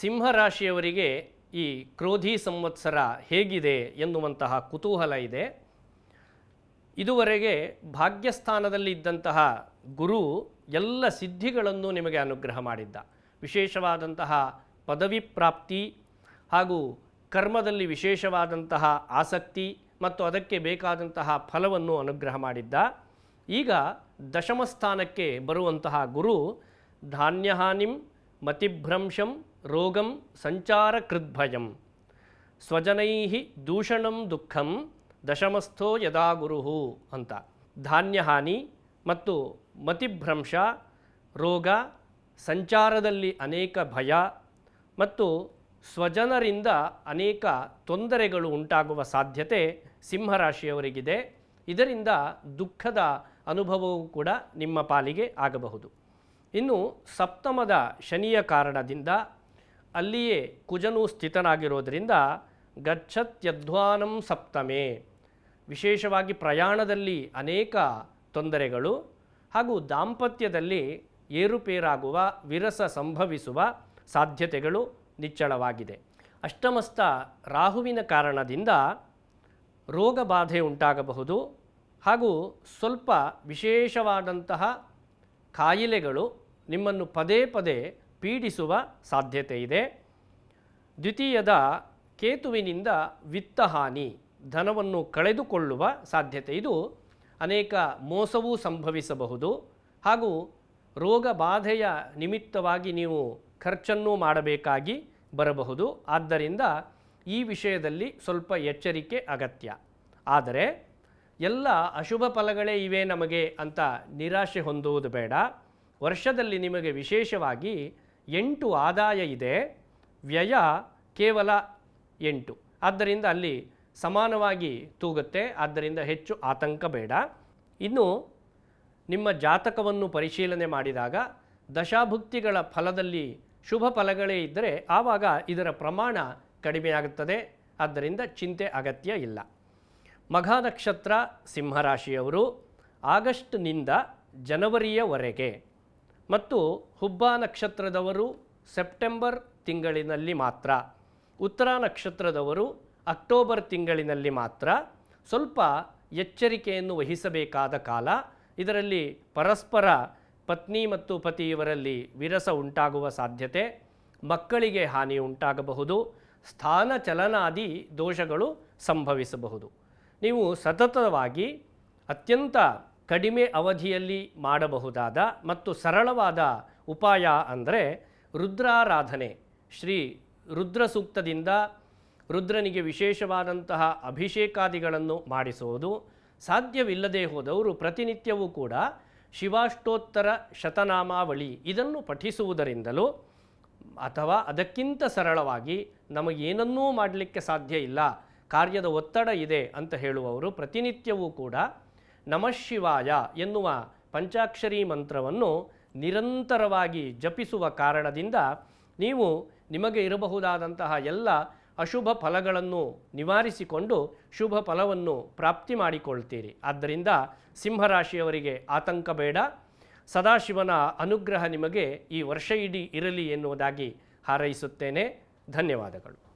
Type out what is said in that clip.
ಸಿಂಹರಾಶಿಯವರಿಗೆ ಈ ಕ್ರೋಧಿ ಸಂವತ್ಸರ ಹೇಗಿದೆ ಎನ್ನುವಂತಹ ಕುತೂಹಲ ಇದೆ. ಇದುವರೆಗೆ ಭಾಗ್ಯಸ್ಥಾನದಲ್ಲಿ ಇದ್ದಂತಹ ಗುರು ಎಲ್ಲ ಸಿದ್ಧಿಗಳನ್ನು ನಿಮಗೆ ಅನುಗ್ರಹ ಮಾಡಿದ್ದ. ವಿಶೇಷವಾದಂತಹ ಪದವಿ ಪ್ರಾಪ್ತಿ ಹಾಗೂ ಕರ್ಮದಲ್ಲಿ ವಿಶೇಷವಾದಂತಹ ಆಸಕ್ತಿ ಮತ್ತು ಅದಕ್ಕೆ ಬೇಕಾದಂತಹ ಫಲವನ್ನು ಅನುಗ್ರಹ ಮಾಡಿದ್ದ. ಈಗ ದಶಮಸ್ಥಾನಕ್ಕೆ ಬರುವಂತಹ ಗುರು ಧಾನ್ಯಹಾನಿಂ ಮತಿಭ್ರಂಶಂ ರೋಗಂ ಸಂಚಾರ ಕೃದ್ಭಯಂ ಸ್ವಜನೈ ದೂಷಣಂ ದುಃಖಂ ದಶಮಸ್ಥೋ ಯದಾ ಗುರುಹು ಅಂತ. ಧಾನ್ಯಹಾನಿ ಮತ್ತು ಮತಿಭ್ರಂಶ, ರೋಗ, ಸಂಚಾರದಲ್ಲಿ ಅನೇಕ ಭಯ ಮತ್ತು ಸ್ವಜನರಿಂದ ಅನೇಕ ತೊಂದರೆಗಳು ಉಂಟಾಗುವ ಸಾಧ್ಯತೆ ಸಿಂಹರಾಶಿಯವರಿಗಿದೆ. ಇದರಿಂದ ದುಃಖದ ಅನುಭವವೂ ಕೂಡ ನಿಮ್ಮ ಪಾಲಿಗೆ ಆಗಬಹುದು. ಇನ್ನು ಸಪ್ತಮದ ಶನಿಯ ಕಾರಣದಿಂದ ಅಲ್ಲಿಯೇ ಕುಜನು ಸ್ಥಿತನಾಗಿರೋದರಿಂದ ಗಚ್ಚತ್ಯಧ್ವಾನಂ ಸಪ್ತಮೆ. ವಿಶೇಷವಾಗಿ ಪ್ರಯಾಣದಲ್ಲಿ ಅನೇಕ ತೊಂದರೆಗಳು ಹಾಗೂ ದಾಂಪತ್ಯದಲ್ಲಿ ಏರುಪೇರಾಗುವ, ವಿರಸ ಸಂಭವಿಸುವ ಸಾಧ್ಯತೆಗಳು ನಿಚ್ಚಳವಾಗಿದೆ. ಅಷ್ಟಮಸ್ಥ ರಾಹುವಿನ ಕಾರಣದಿಂದ ರೋಗ ಬಾಧೆ ಉಂಟಾಗಬಹುದು ಹಾಗೂ ಸ್ವಲ್ಪ ವಿಶೇಷವಾದಂತಹ ಕಾಯಿಲೆಗಳು ನಿಮ್ಮನ್ನು ಪದೇ ಪದೇ ಪೀಡಿಸುವ ಸಾಧ್ಯತೆ ಇದೆ. ದ್ವಿತೀಯದ ಕೇತುವಿನಿಂದ ವಿತ್ತಹಾನಿ ಧನವನ್ನು ಕಳೆದುಕೊಳ್ಳುವ ಸಾಧ್ಯತೆ ಇದು. ಅನೇಕ ಮೋಸವೂ ಸಂಭವಿಸಬಹುದು. ಹಾಗೂ ರೋಗ ಬಾಧೆಯ ನಿಮಿತ್ತವಾಗಿ ನೀವು ಖರ್ಚನ್ನು ಮಾಡಬೇಕಾಗಿ ಬರಬಹುದು. ಆದ್ದರಿಂದ ಈ ವಿಷಯದಲ್ಲಿ ಸ್ವಲ್ಪ ಎಚ್ಚರಿಕೆ ಅಗತ್ಯ. ಆದರೆ ಎಲ್ಲ ಅಶುಭ ಫಲಗಳೇ ಇವೆ ನಮಗೆ ಅಂತ ನಿರಾಶೆ ಹೊಂದುವುದು ಬೇಡ. ವರ್ಷದಲ್ಲಿ ನಿಮಗೆ ವಿಶೇಷವಾಗಿ ಎಂಟು ಆದಾಯ ಇದೆ, ವ್ಯಯ ಕೇವಲ ಎಂಟು. ಆದ್ದರಿಂದ ಅಲ್ಲಿ ಸಮಾನವಾಗಿ ತೂಗುತ್ತೆ, ಆದ್ದರಿಂದ ಹೆಚ್ಚು ಆತಂಕ ಬೇಡ. ಇನ್ನು ನಿಮ್ಮ ಜಾತಕವನ್ನು ಪರಿಶೀಲನೆ ಮಾಡಿದಾಗ ದಶಾಭುಕ್ತಿಗಳ ಫಲದಲ್ಲಿ ಶುಭ ಫಲಗಳೇ ಇದ್ದರೆ ಆವಾಗ ಇದರ ಪ್ರಮಾಣ ಕಡಿಮೆಯಾಗುತ್ತದೆ ಆದ್ದರಿಂದ ಚಿಂತೆ ಅಗತ್ಯ ಇಲ್ಲ. ಮಘ ನಕ್ಷತ್ರ ಸಿಂಹರಾಶಿಯವರು ಆಗಸ್ಟ್ನಿಂದ ಜನವರಿಯವರೆಗೆ ಮತ್ತು ಹುಬ್ಬ ನಕ್ಷತ್ರದವರು ಸೆಪ್ಟೆಂಬರ್ ತಿಂಗಳಿನಲ್ಲಿ ಮಾತ್ರ, ಉತ್ತರ ನಕ್ಷತ್ರದವರು ಅಕ್ಟೋಬರ್ ತಿಂಗಳಿನಲ್ಲಿ ಮಾತ್ರ ಸ್ವಲ್ಪ ಎಚ್ಚರಿಕೆಯನ್ನು ವಹಿಸಬೇಕಾದ ಕಾಲ. ಇದರಲ್ಲಿ ಪರಸ್ಪರ ಪತ್ನಿ ಮತ್ತು ಪತಿಯವರಲ್ಲಿ ವಿರಸ ಉಂಟಾಗುವ ಸಾಧ್ಯತೆ, ಮಕ್ಕಳಿಗೆ ಹಾನಿ ಉಂಟಾಗಬಹುದು, ಸ್ಥಾನ ಚಲನಾದಿ ದೋಷಗಳು ಸಂಭವಿಸಬಹುದು. ನೀವು ಸತತವಾಗಿ ಅತ್ಯಂತ ಕಡಿಮೆ ಅವಧಿಯಲ್ಲಿ ಮಾಡಬಹುದಾದ ಮತ್ತು ಸರಳವಾದ ಉಪಾಯ ಅಂದರೆ ರುದ್ರಾರಾಧನೆ. ಶ್ರೀ ರುದ್ರ ಸೂಕ್ತದಿಂದ ರುದ್ರನಿಗೆ ವಿಶೇಷವಾದಂತಹ ಅಭಿಷೇಕಾದಿಗಳನ್ನು ಮಾಡಿಸುವುದು ಸಾಧ್ಯವಿಲ್ಲದೆ ಹೋದವರು ಪ್ರತಿನಿತ್ಯವೂ ಕೂಡ ಶಿವಾಷ್ಟೋತ್ತರ ಶತನಾಮಾವಳಿ ಇದನ್ನು ಪಠಿಸುವುದರಿಂದಲೂ ಅಥವಾ ಅದಕ್ಕಿಂತ ಸರಳವಾಗಿ ನಮಗೇನನ್ನೂ ಮಾಡಲಿಕ್ಕೆ ಸಾಧ್ಯ ಇಲ್ಲ, ಕಾರ್ಯದ ಒತ್ತಡ ಇದೆ ಅಂತ ಹೇಳುವವರು ಪ್ರತಿನಿತ್ಯವೂ ಕೂಡ ನಮಃಶಿವಾಯ ಎನ್ನುವ ಪಂಚಾಕ್ಷರಿ ಮಂತ್ರವನ್ನು ನಿರಂತರವಾಗಿ ಜಪಿಸುವ ಕಾರಣದಿಂದ ನೀವು ನಿಮಗೆ ಇರಬಹುದಾದಂತಹ ಎಲ್ಲ ಅಶುಭ ಫಲಗಳನ್ನು ನಿವಾರಿಸಿಕೊಂಡು ಶುಭ ಫಲವನ್ನು ಪ್ರಾಪ್ತಿ ಮಾಡಿಕೊಳ್ತೀರಿ. ಆದ್ದರಿಂದ ಸಿಂಹರಾಶಿಯವರಿಗೆ ಆತಂಕ ಬೇಡ. ಸದಾಶಿವನ ಅನುಗ್ರಹ ನಿಮಗೆ ಈ ವರ್ಷ ಇಡೀ ಇರಲಿ ಎನ್ನುವುದಾಗಿ ಹಾರೈಸುತ್ತೇನೆ. ಧನ್ಯವಾದಗಳು.